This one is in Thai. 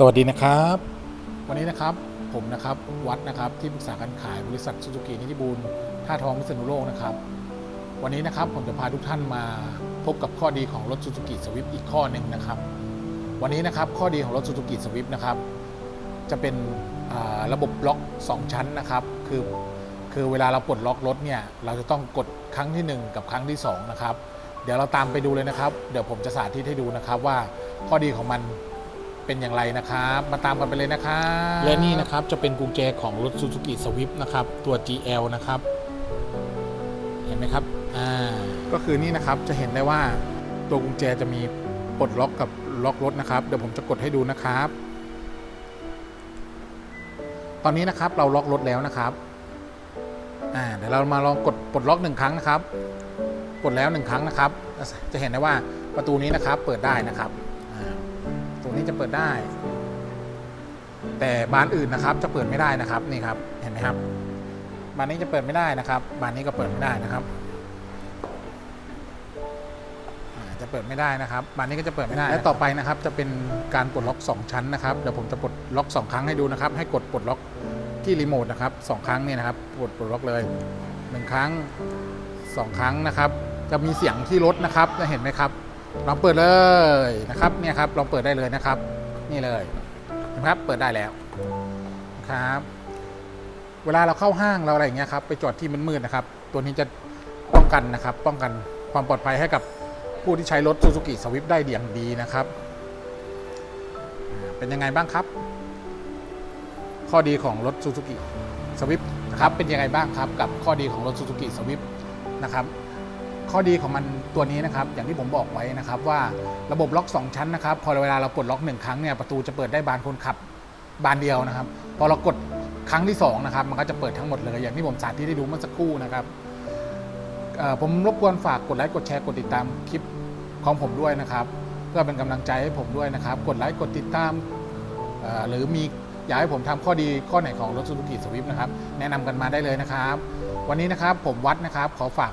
สวัสดีนะครับ วันนี้นะครับผมนะครับวัดนะครับที่ปรึกษาการขายบริษัทซูซูกินิติบูลท่าทองพิษณุโลกนะครับ วันนี้นะครับผมจะพาทุกท่านมาพบกับข้อดีของรถซูซูกิสวิฟอีกข้อหนึ่งนะครับ วันนี้นะครับข้อดีของรถซูซูกิสวิฟนะครับ จะเป็นระบบล็อก 2 ชั้นนะครับ คือคือเวลาเราปลดล็อกรถเนี่ยเราจะต้องกดครั้งทีหนึ่1 กับครั้งที่ 2 นะครับ เดี๋ยวเราตามไปดูเลยนะครับ เดี๋ยวผมจะสาธิตให้ดูนะครับว่าข้อดีของมัน เป็นอย่างไรนะครับ มาตามกันไปเลยนะครับและนี่นะครับจะเป็นกุญแจของรถ Suzuki Swift นะครับ ตัว GL นะครับ เห็นไหมครับอ่าก็คือนี่นะครับจะเห็นได้ว่าตัวกุญแจจะมีปลดล็อกกับล็อกรถนะครับ เดี๋ยวผมจะกดให้ดูนะครับ ตอนนี้นะครับเราล็อกรถแล้วนะครับอ่าเดี๋ยวเรามาลองกดปลดล็อกหนึ่งครั้งนะครับ กดแล้วหนึ่งครั้งนะครับ จะเห็นได้ว่าประตูนี้นะครับเปิดได้นะครับอ่าประตู นี้จะเปิดได้ แต่บานอื่นนะครับ จะเปิดไม่ได้นะครับนี่ครับเห็นไหมครับ บานนี้จะเปิดไม่ได้นะครับ บานนี้ก็เปิดไม่ได้นะครับอ่าจะเปิดไม่ได้นะครับ บานนี้ก็จะเปิดไม่ได้ และต่อไปนะครับ จะเป็นการปลดล็อก 2 ชั้นนะครับ เดี๋ยวผมจะปลดล็อก 2 ครั้งให้ดูนะครับ ให้กดปลดล็อกที่รีโมทนะครับสองครั้งเนี่ยนะครับกดปลดล็อกเลยหนึ่งครั้งสองครั้งนะครับ จะมีเสียงที่รถนะครับจะเห็นไหมครับ ลองเปิดเลยนะครับเนี่ยครับลองเปิดได้เลยนะครับ นี่เลยนะครับ เปิดได้แล้วนะครับ เวลาเราเข้าห้างเราอะไรอย่างเงี้ยครับไปจอดที่มันมืดๆนะครับ ตัวนี้จะป้องกันนะครับ ป้องกันความปลอดภัยให้กับผู้ที่ใช้รถ Suzuki Swift ได้อย่างดีนะครับ เป็นยังไงบ้างครับ ข้อดีของรถ Suzuki Swift นะครับเป็นยังไงบ้างครับ กับข้อดีของรถ Suzuki Swift นะครับ ข้อดีของมันตัวนี้นะครับอย่างที่ผมบอกไว้นะครับว่าระบบล็อก 2 ชั้นนะครับพอเวลาเราปลดล็อก 1 ครั้งเนี่ยประตูจะเปิดได้บานคนขับบานเดียวนะครับ พอเรากดครั้งที่2นะครับมันก็จะเปิดทั้งหมดเลย อย่างที่ผมสาธิตให้ดูเมื่อสักครู่นะครับผมรบกวนฝากกดไลค์กดแชร์กดติดตามคลิปของผมด้วยนะครับ เพื่อเป็นกำลังใจให้ผมด้วยนะครับ กดไลค์กดติดตามหรือมีอยากให้ผมทำข้อดีข้อไหนของรถ Suzuki Swift นะครับ แนะนำกันมาได้เลยนะครับ วันนี้นะครับผมวัดนะครับขอฝาก